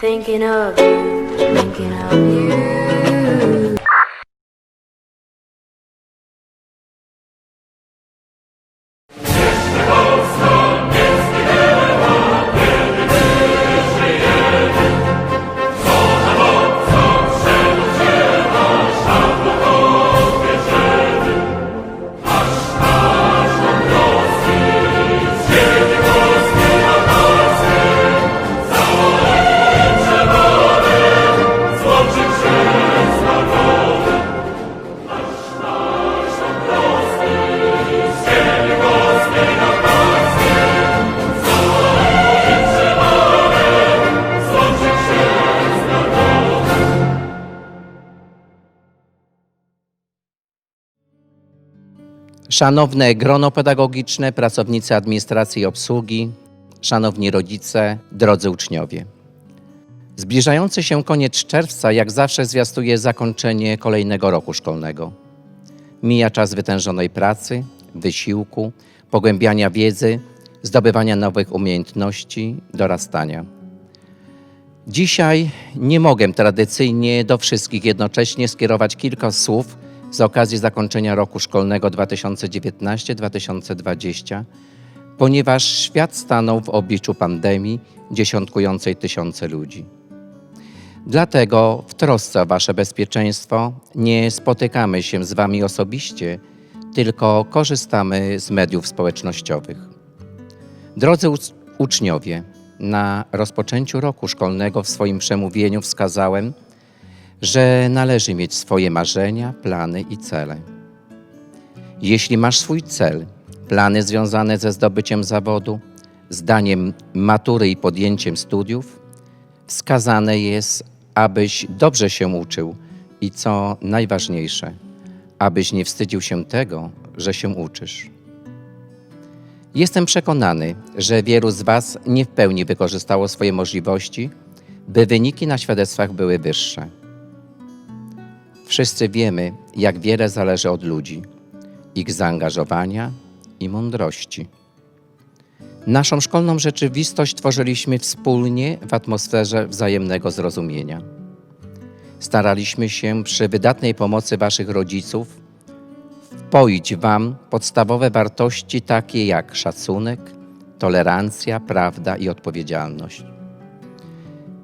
Thinking of you, thinking of you. Szanowne grono pedagogiczne, pracownicy administracji i obsługi, szanowni rodzice, drodzy uczniowie. Zbliżający się koniec czerwca, jak zawsze, zwiastuje zakończenie kolejnego roku szkolnego. Mija czas wytężonej pracy, wysiłku, pogłębiania wiedzy, zdobywania nowych umiejętności, dorastania. Dzisiaj nie mogę tradycyjnie do wszystkich jednocześnie skierować kilka słów z okazji zakończenia roku szkolnego 2019-2020, ponieważ świat stanął w obliczu pandemii dziesiątkującej tysiące ludzi. Dlatego w trosce o Wasze bezpieczeństwo nie spotykamy się z Wami osobiście, tylko korzystamy z mediów społecznościowych. Drodzy uc- uczniowie, na rozpoczęciu roku szkolnego w swoim przemówieniu wskazałem, że należy mieć swoje marzenia, plany i cele. Jeśli masz swój cel, plany związane ze zdobyciem zawodu, zdaniem matury i podjęciem studiów, wskazane jest, abyś dobrze się uczył i co najważniejsze, abyś nie wstydził się tego, że się uczysz. Jestem przekonany, że wielu z Was nie w pełni wykorzystało swoje możliwości, by wyniki na świadectwach były wyższe. Wszyscy wiemy, jak wiele zależy od ludzi, ich zaangażowania i mądrości. Naszą szkolną rzeczywistość tworzyliśmy wspólnie w atmosferze wzajemnego zrozumienia. Staraliśmy się przy wydatnej pomocy Waszych rodziców wpoić Wam podstawowe wartości takie jak szacunek, tolerancja, prawda i odpowiedzialność.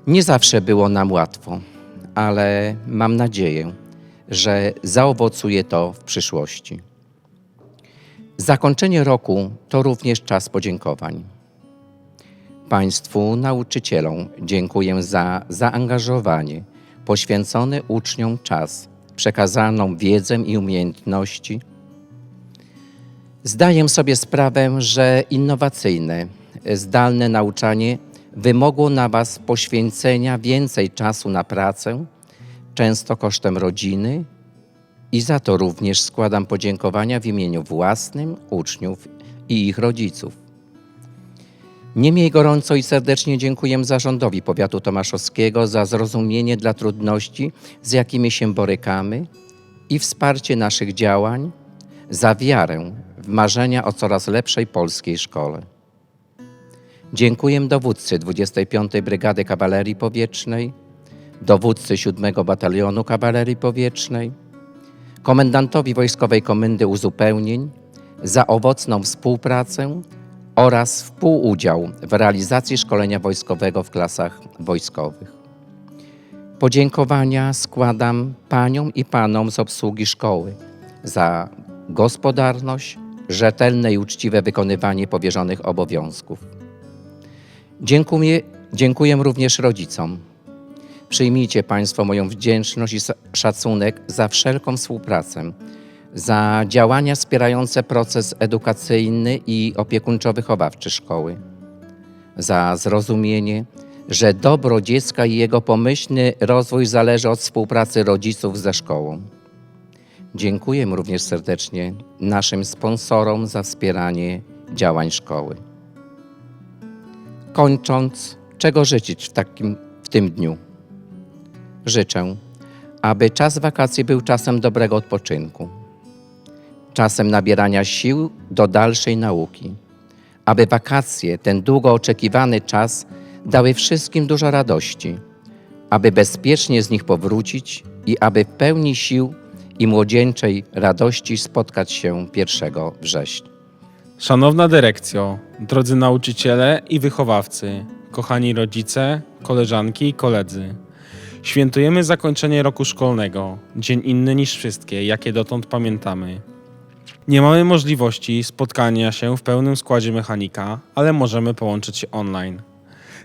Nie zawsze było nam łatwo, ale mam nadzieję, że zaowocuje to w przyszłości. Zakończenie roku to również czas podziękowań. Państwu nauczycielom dziękuję za zaangażowanie, poświęcony uczniom czas, przekazaną wiedzę i umiejętności. Zdaję sobie sprawę, że innowacyjne, zdalne nauczanie wymogło na Was poświęcenia więcej czasu na pracę, często kosztem rodziny, i za to również składam podziękowania w imieniu własnym, uczniów i ich rodziców. Niemniej gorąco i serdecznie dziękuję zarządowi powiatu tomaszowskiego za zrozumienie dla trudności, z jakimi się borykamy i wsparcie naszych działań, za wiarę w marzenia o coraz lepszej polskiej szkole. Dziękuję dowódcy 25. Brygady Kawalerii Powietrznej, dowódcy 7 Batalionu Kawalerii Powietrznej, komendantowi Wojskowej Komendy Uzupełnień za owocną współpracę oraz współudział w realizacji szkolenia wojskowego w klasach wojskowych. Podziękowania składam paniom i panom z obsługi szkoły za gospodarność, rzetelne i uczciwe wykonywanie powierzonych obowiązków. Dziękuję, dziękuję również rodzicom. Przyjmijcie Państwo moją wdzięczność i szacunek za wszelką współpracę, za działania wspierające proces edukacyjny i opiekuńczo-wychowawczy szkoły, za zrozumienie, że dobro dziecka i jego pomyślny rozwój zależy od współpracy rodziców ze szkołą. Dziękuję również serdecznie naszym sponsorom za wspieranie działań szkoły. Kończąc, czego życzyć w, takim, w tym dniu? Życzę, aby czas wakacji był czasem dobrego odpoczynku, czasem nabierania sił do dalszej nauki, aby wakacje, ten długo oczekiwany czas, dały wszystkim dużo radości, aby bezpiecznie z nich powrócić i aby w pełni sił i młodzieńczej radości spotkać się 1 września. Szanowna dyrekcjo, drodzy nauczyciele i wychowawcy, kochani rodzice, koleżanki i koledzy. Świętujemy zakończenie roku szkolnego, dzień inny niż wszystkie, jakie dotąd pamiętamy. Nie mamy możliwości spotkania się w pełnym składzie mechanika, ale możemy połączyć się online.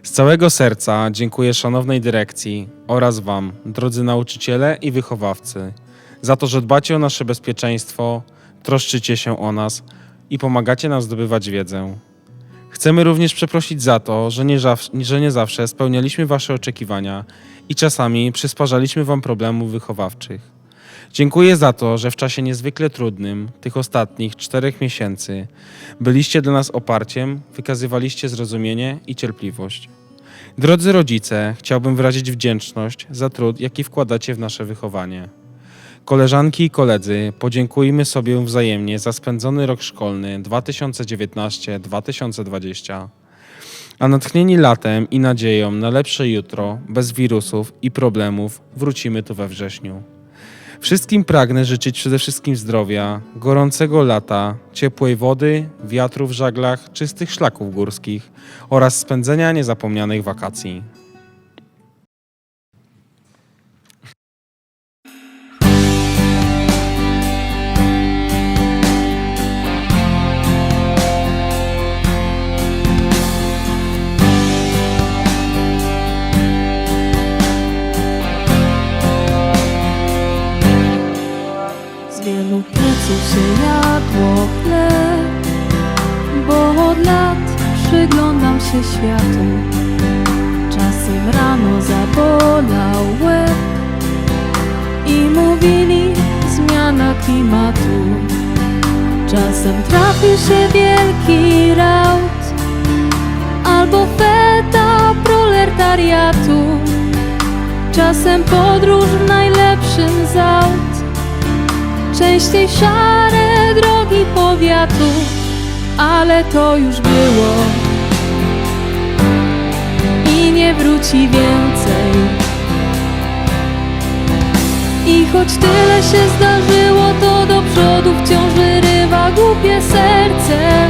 Z całego serca dziękuję szanownej dyrekcji oraz Wam, drodzy nauczyciele i wychowawcy, za to, że dbacie o nasze bezpieczeństwo, troszczycie się o nas i pomagacie nam zdobywać wiedzę. Chcemy również przeprosić za to, że nie, że nie zawsze spełnialiśmy Wasze oczekiwania i czasami przysparzaliśmy Wam problemów wychowawczych. Dziękuję za to, że w czasie niezwykle trudnym, tych ostatnich czterech miesięcy, byliście dla nas oparciem, wykazywaliście zrozumienie i cierpliwość. Drodzy rodzice, chciałbym wyrazić wdzięczność za trud, jaki wkładacie w nasze wychowanie. Koleżanki i koledzy, podziękujmy sobie wzajemnie za spędzony rok szkolny 2019-2020. A natchnieni latem i nadzieją na lepsze jutro, bez wirusów i problemów, wrócimy tu we wrześniu. Wszystkim pragnę życzyć przede wszystkim zdrowia, gorącego lata, ciepłej wody, wiatru w żaglach, czystych szlaków górskich oraz spędzenia niezapomnianych wakacji. Z wielu pleców się jadło chleb, bo od lat przyglądam się światu. Czasem rano zabolał łeb i mówili zmiana klimatu. Czasem trafił się wielki raut albo feta proletariatu. Czasem podróż w najlepszym z częściej szare drogi powiatu, ale to już było i nie wróci więcej. I choć tyle się zdarzyło, to do przodu wciąż wyrywa głupie serce,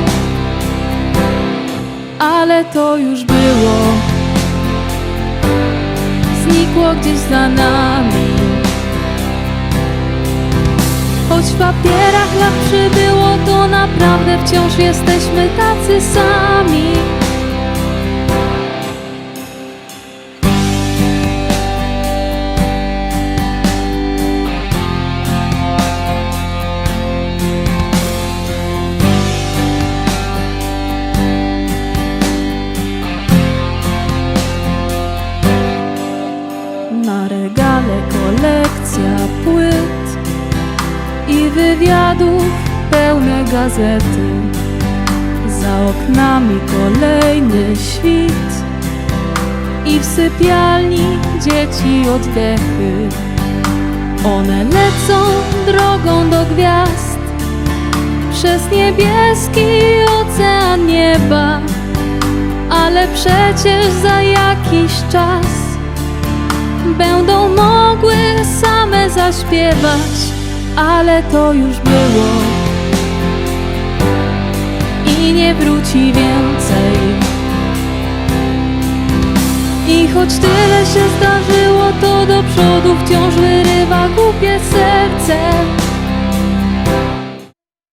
ale to już było, znikło gdzieś za nami. Choć w papierach lat przybyło, to naprawdę wciąż jesteśmy tacy sami. Na regale kolekcja płyt i wywiadów pełne gazety. Za oknami kolejny świt i w sypialni dzieci oddechy. One lecą drogą do gwiazd przez niebieski ocean nieba, ale przecież za jakiś czas będą mogły same zaśpiewać, ale to już było i nie wróci więcej. I choć tyle się zdarzyło, to do przodu wciąż wyrywa głupie serce,